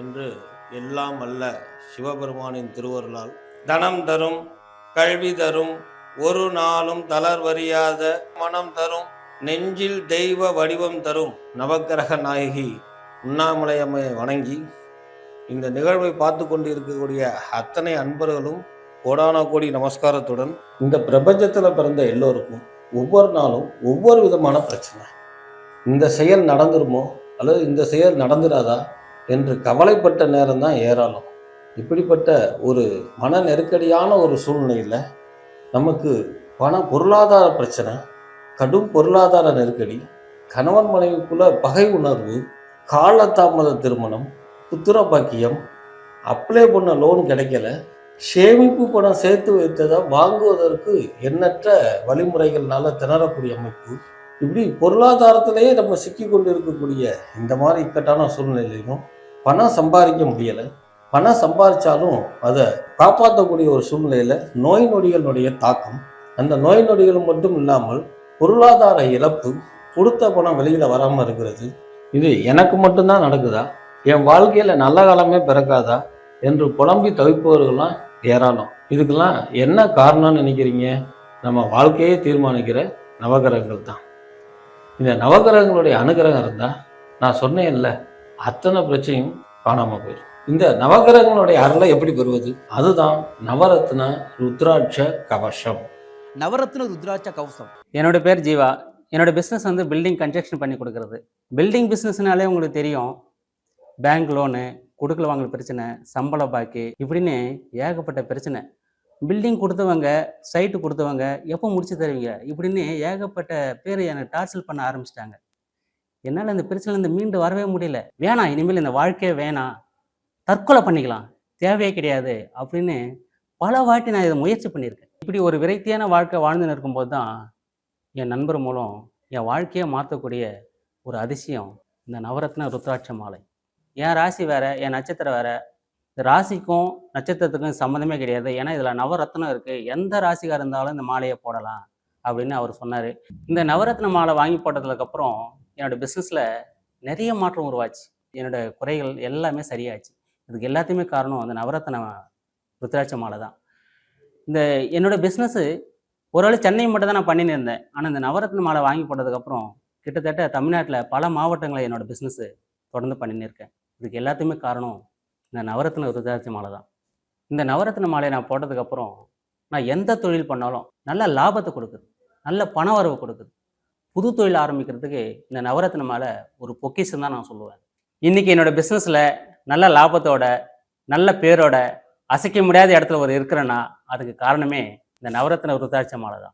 என்று எல்லாம் அல்ல சிவபெருமானின் திருவருளால். தனம் தரும் கல்வி தரும் ஒரு நாளும் தளர்வறியாத மனம் தரும் நெஞ்சில் தெய்வ வடிவம் தரும் நவக்கிரக நாயகி உண்ணாமலையம்மையை வணங்கி இந்த நிகழ்வை பார்த்து கொண்டு இருக்கக்கூடிய அத்தனை அன்பர்களும் கோடான கோடி நமஸ்காரத்துடன் இந்த பிரபஞ்சத்தில் பிறந்த எல்லோருக்கும் ஒவ்வொரு நாளும் ஒவ்வொரு விதமான பிரச்சனை. இந்த செயல் நடந்துருமோ அல்லது இந்த செயல் நடந்துடாதா என்று கவலைப்பட்ட நேரம் தான் ஏராளம். இப்படிப்பட்ட ஒரு மன நெருக்கடியான ஒரு சூழ்நிலையில் நமக்கு பண பொருளாதார பிரச்சனை கடும் பொருளாதார நெருக்கடி கணவன் மனைவிக்குள்ள பகை உணர்வு காலதாமத திருமணம் புத்திர பாக்கியம் அப்ளை பண்ண லோன் கிடைக்கல சேமிப்பு பணம் சேர்த்து வைத்ததை வாங்குவதற்கு எண்ணற்ற வழிமுறைகள்னால திணறக்கூடிய அமைப்பு இப்படி பொருளாதாரத்திலேயே நம்ம சிக்கி கொண்டு இருக்கக்கூடிய இந்த மாதிரி இக்கட்டான சூழ்நிலையிலும் பணம் சம்பாதிக்க முடியலை. பணம் சம்பாதிச்சாலும் அதை காப்பாற்றக்கூடிய ஒரு சூழ்நிலையில் நோய் நொடிகளுடைய தாக்கம் அந்த நோய் நொடிகள் மட்டும் இல்லாமல் பொருளாதார இழப்பு கொடுத்த பணம் வெளியில் வராமல் இருக்கிறது. இது எனக்கு மட்டும்தான் நடக்குதா? என் வாழ்க்கையில் நல்ல காலமே பிறக்காதா? என்று புலம்பி தவிப்பவர்கள்லாம் ஏராளம். இதுக்கெல்லாம் என்ன காரணம்னு நினைக்கிறீங்க? நம்ம வாழ்க்கையே தீர்மானிக்கிற நவகிரகங்கள் தான் இந்த நவகிரகங்களுடைய அனுகிரகம் இருந்தால் நான் சொன்னேன்ல அத்தனை பிரச்சனையும் காணாமல் போயிடும். இந்த நவகிரகங்களுடைய அருளை எப்படி பெறுவது? அதுதான் நவரத்ன ருத்ராட்ச கவசம். நவரத்ன ருத்ராட்ச கவசம். என்னோட பேர் ஜீவா. என்னோட பிஸ்னஸ் வந்து பில்டிங் கன்ஸ்ட்ரக்ஷன் பண்ணி கொடுக்கறது. பில்டிங் பிஸ்னஸ்னாலே உங்களுக்கு தெரியும். பேங்க் லோனு கொடுக்கல் வாங்கல் பிரச்சனை சம்பள பாக்கி இப்படின்னு ஏகப்பட்ட பிரச்சனை. பில்டிங் கொடுத்தவங்க சைட்டு கொடுத்தவங்க எப்போ முடிச்சு தருவீங்க? இப்படின்னு ஏகப்பட்ட பேர் எனக்கு டார்ச்சல் பண்ண ஆரம்பிச்சிட்டாங்க. என்னால் இந்த பிரச்சனைலேருந்து மீண்டு வரவே முடியல. வேணாம் இனிமேல் இந்த வாழ்க்கையே வேணாம். தற்கொலை பண்ணிக்கலாம். தேவையே கிடையாது அப்படின்னு பல வாட்டி நான் இதை முயற்சி பண்ணியிருக்கேன். இப்படி ஒரு விரக்தியான வாழ்க்கை வாழ்ந்துன்னு இருக்கும்போது தான் என் நண்பர் மூலம் என் வாழ்க்கையை மாற்றக்கூடிய ஒரு அதிசயம் இந்த நவரத்ன ருத்ராட்ச மாலை. என் ராசி வேற என் நட்சத்திரம் வேற. இந்த ராசிக்கும் நட்சத்திரத்துக்கும் சம்மந்தமே கிடையாது. ஏன்னா இதில் நவரத்னம் இருக்குது எந்த ராசிக்காக இருந்தாலும் இந்த மாலையை போடலாம் அப்படின்னு அவர் சொன்னார். இந்த நவரத்ன மாலை வாங்கி போட்டதுக்கப்புறம் என்னோட பிஸ்னஸில் நிறைய மாற்றம் உருவாச்சு. என்னோட குறைகள் எல்லாமே சரியாச்சு. இதுக்கு எல்லாத்தையுமே காரணம் அந்த நவரத்ன ருத்ராட்ச மாலை தான். இந்த என்னோட பிஸ்னஸ்ஸு ஓரளவு சென்னை மட்டும் தான் நான் பண்ணின்னு இருந்தேன். ஆனால் இந்த நவரத்ன மாலை வாங்கி போட்டதுக்கப்புறம் கிட்டத்தட்ட தமிழ்நாட்டில் பல மாவட்டங்களில் என்னோட பிஸ்னஸ்ஸு தொடர்ந்து பண்ணின்னு இருக்கேன். இதுக்கு எல்லாத்துக்குமே காரணம் இந்த நவரத்ன ருத்ராட்ச மாலை தான். இந்த நவரத்ன மாலையை நான் போட்டதுக்கப்புறம் நான் எந்த தொழில் பண்ணாலும் நல்ல லாபத்தை கொடுக்குது. நல்ல பண வரவு கொடுக்குது. புது தொழில் ஆரம்பிக்கிறதுக்கு இந்த நவரத்ன மாலை ஒரு பொக்கிஷம் தான் நான் சொல்லுவேன். இன்றைக்கி என்னோட பிஸ்னஸில் நல்ல லாபத்தோட நல்ல பேரோட அசைக்க முடியாத இடத்துல ஒரு இருக்கிறேன்னா அதுக்கு காரணமே இந்த நவரத்ன விருத்தாட்சி மாலை தான்.